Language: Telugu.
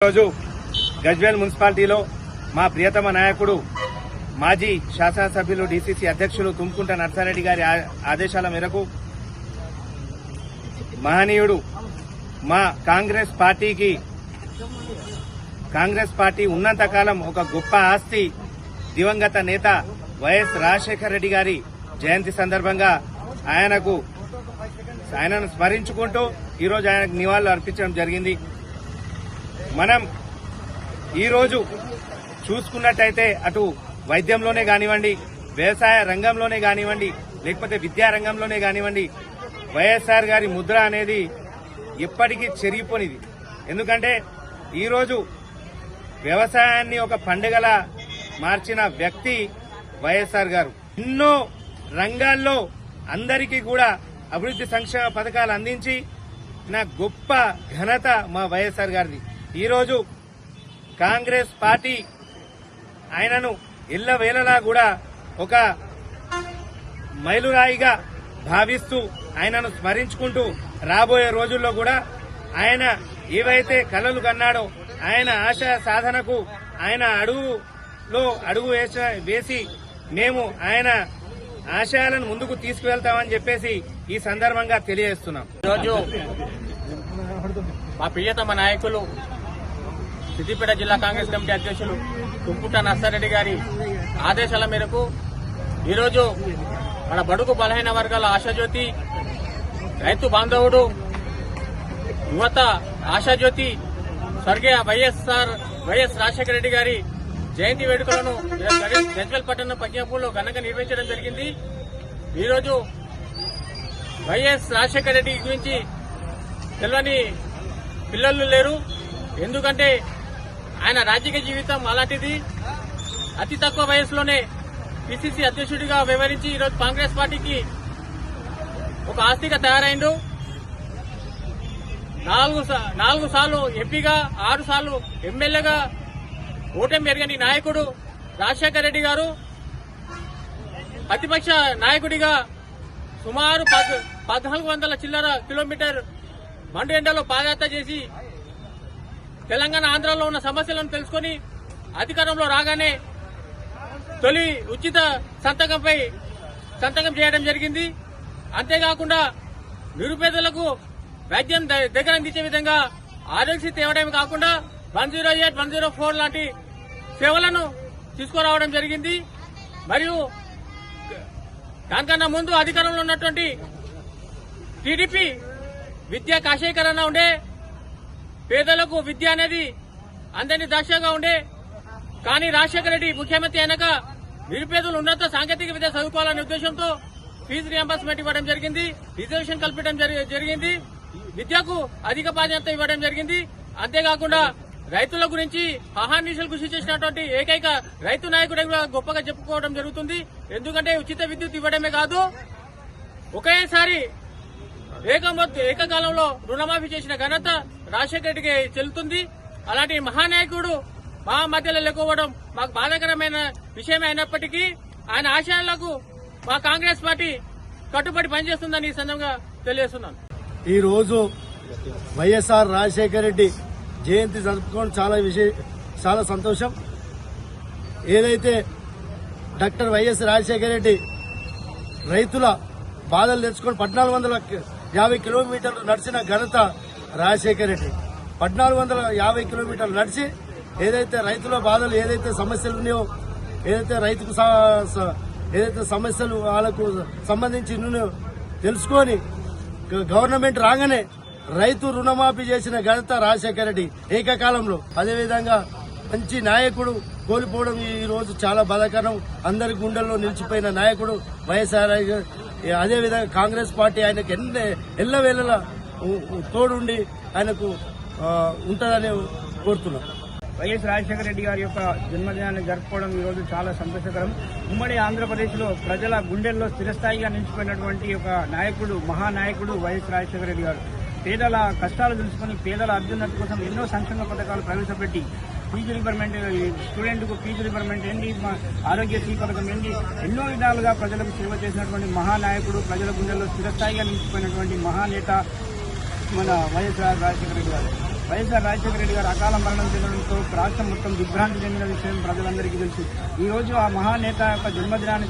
రోజు గజ్వేల్ మున్సిపాలిటీలో మా ప్రియతమ నాయకుడు మాజీ శాసనసభ్యులు డీసీసీ అధ్యక్షులు తుమ్కుంట నర్సారెడ్డి గారి ఆదేశాల మేరకు మహనీయుడు మా కాంగ్రెస్ పార్టీకి కాంగ్రెస్ పార్టీ ఉన్నంతకాలం ఒక గొప్ప ఆస్తి దివంగత నేత వైఎస్ రాజశేఖర రెడ్డి గారి జయంతి సందర్భంగా ఆయనకు ఆయనను స్మరించుకుంటూ ఈరోజు ఆయనకు నివాళులు అర్పించడం జరిగింది. మనం ఈరోజు చూసుకున్నట్టయితే అటు వైద్యంలోనే కానివ్వండి వ్యవసాయ రంగంలోనే కానివ్వండి లేకపోతే విద్యా రంగంలోనే కానివ్వండి వైఎస్ఆర్ గారి ముద్ర అనేది ఎప్పటికీ చెరిగిపోనిది. ఎందుకంటే ఈరోజు వ్యవసాయాన్ని ఒక పండుగలా మార్చిన వ్యక్తి వైఎస్ఆర్ గారు. ఎన్నో రంగాల్లో అందరికీ కూడా అభివృద్ధి సంక్షేమ పథకాలు అందించి నా గొప్ప ఘనత మా వైఎస్ఆర్ గారిది. ఈరోజు కాంగ్రెస్ పార్టీ ఆయనను ఎల్లవేళలా కూడా ఒక మైలురాయిగా భావిస్తూ ఆయనను స్మరించుకుంటూ రాబోయే రోజుల్లో కూడా ఆయన ఏవైతే కలలు కన్నాడో ఆయన ఆశయ సాధనకు ఆయన అడుగులో అడుగు వేసి మేము ఆయన ఆశయాలను ముందుకు తీసుకువెళ్తామని చెప్పేసి ఈ సందర్భంగా తెలియజేస్తున్నాం. ఈరోజు మా ప్రియతమ నాయకులు సిద్దిపేట జిల్లా కాంగ్రెస్ కమిటీ అధ్యక్షులు కుంపుట నర్సారెడ్డి గారి ఆదేశాల మేరకు ఈరోజు మన బడుగు బలహీన వర్గాల ఆశాజ్యోతి రైతు బాంధవుడు యువత ఆశాజ్యోతి స్వర్గీయ వైఎస్ఆర్ వైఎస్ రాజశేఖర రెడ్డి గారి జయంతి వేడుకలను గజ్వల్ పట్టణం పజ్ఞాపూర్లో ఘనంగా నిర్వహించడం జరిగింది. ఈరోజు వైఎస్ రాజశేఖర రెడ్డి గురించి తెలియని పిల్లలు లేరు. ఎందుకంటే ఆయన రాజకీయ జీవితం అలాంటిది. అతి తక్కువ వయసులోనే పిసిసి అధ్యక్షుడిగా వ్యవహరించి ఈరోజు కాంగ్రెస్ పార్టీకి ఒక ఆస్తిగా తయారైండు. నాలుగు సా- నాలుగు సార్లు ఎంపీగా ఆరు సార్లు ఎమ్మెల్యేగా ఓటమి పెరగని నాయకుడు రాజశేఖర రెడ్డి గారు. ప్రతిపక్ష నాయకుడిగా సుమారు పద్- పద్నాలుగు వందల చిల్లర కిలోమీటర్ మండు ఎండలో పాదయాత్ర చేసి తెలంగాణ ఆంధ్రాలో ఉన్న సమస్యలను తెలుసుకొని అధికారంలో రాగానే తొలి ఉచిత సంతకంపై సంతకం చేయడం జరిగింది. అంతేకాకుండా నిరుపేదలకు వైద్యం దగ్గర అందించే విధంగా ఆరోగ్య తేవడమే కాకుండా one zero eight one zero four లాంటి సేవలను తీసుకురావడం జరిగింది. మరియు దానికన్నా ముందు అధికారంలో ఉన్నటువంటి టీడీపీ విద్యా కాశీకరణ ఉండే పేదలకు విద్య అనేది అందరినీ దాక్షగా ఉండే కానీ రాజశేఖర రెడ్డి ముఖ్యమంత్రి అయినాక నిరుపేదలు ఉన్నత సాంకేతిక విద్య చదువుకోవాలనే ఉద్దేశంతో ఫీజు రియంబర్స్మెంట్ ఇవ్వడం జరిగింది. రిజర్వేషన్ కల్పించడం జరిగింది. విద్యకు అధిక ప్రాధాన్యత ఇవ్వడం జరిగింది. అంతేకాకుండా రైతుల గురించి అహార్నిశలు కృషి చేసినటువంటి ఏకైక రైతు నాయకుడిగా గొప్పగా చెప్పుకోవడం జరుగుతుంది. ఎందుకంటే ఉచిత విద్యుత్ ఇవ్వడమే కాదు ఒకేసారి ఏక ఏకకాలంలో రుణమాఫీ చేసిన ఘనత రాజశేఖర రెడ్డికి చెల్లుతుంది. అలాంటి మహానాయకుడు మా మధ్యలో లేకపోవడం మాకు బాధాకరమైన విషయం అయినప్పటికీ ఆయన ఆశయాలకు మా కాంగ్రెస్ పార్టీ కట్టుబడి పనిచేస్తుందని ఈ సందర్భంగా తెలియజేస్తున్నాను. ఈ రోజు వైఎస్ఆర్ రాజశేఖర రెడ్డి జయంతి జరుపుకోవడం చాలా విశేష చాలా సంతోషం. ఏదైతే డాక్టర్ వైఎస్ రాజశేఖర రెడ్డి రైతుల బాధలు తెచ్చుకొని పద్నాలుగు వందల యాభై కిలోమీటర్లు నడిచిన ఘనత రాజశేఖర రెడ్డి. పద్నాలుగు వందల యాభై కిలోమీటర్లు నడిచి ఏదైతే రైతుల బాధలు ఏదైతే సమస్యలు ఉన్నాయో ఏదైతే రైతుకు స- ఏదైతే సమస్యలు వాళ్ళకు సంబంధించి ఉన్నాయో తెలుసుకొని గ- గవర్నమెంట్ రాగానే రైతు రుణమాఫీ చేసిన ఘనత రాజశేఖర రెడ్డి ఏకకాలంలో. అదేవిధంగా మంచి నాయకుడు కోల్పోవడం ఈ రోజు చాలా బాధాకరం. అందరి గుండెల్లో నిలిచిపోయిన నాయకుడు వైఎస్ఆర్ అదేవిధంగా కాంగ్రెస్ పార్టీ ఆయనకు ఎన్న ఎల్లవేళలా తోడుండి ఆయనకు ఉంటుందని కోరుతున్నాం. వైఎస్ రాజశేఖర రెడ్డి గారి యొక్క జన్మదినాన్ని జరుపుకోవడం ఈరోజు చాలా సంతోషకరం. ఉమ్మడి ఆంధ్రప్రదేశ్లో ప్రజల గుండెల్లో స్థిరస్థాయిగా నిలిచిపోయినటువంటి ఒక నాయకుడు మహానాయకుడు వైఎస్ రాజశేఖర రెడ్డి గారు. పేదల కష్టాలు తెలుసుకుని పేదల అభ్యున్నతి కోసం ఎన్నో సంక్షేమ పథకాలు ప్రవేశపెట్టి ఫీజు రిపర్మెంట్ స్టూడెంట్కు ఫీజు రిపర్మెంట్ ఏంటి మా ఆరోగ్యశ్రీ పథకం ఏంటి ఎన్నో విధాలుగా ప్రజలకు సేవ చేసినటువంటి మహానాయకుడు ప్రజల గుండెల్లో స్థిరస్థాయిగా నిలిచిపోయినటువంటి మహానేత మన వైఎస్ఆర్ రాజశేఖర రెడ్డి గారు. వైఎస్ఆర్ రాజశేఖర రెడ్డి గారు అకాల మరణం చెందడంతో రాష్ట్రం మొత్తం దిగ్భ్రాంతి చెందిన విషయం ప్రజలందరికీ తెలుసు. ఈ రోజు ఆ మహానేత యొక్క జన్మదినాన్ని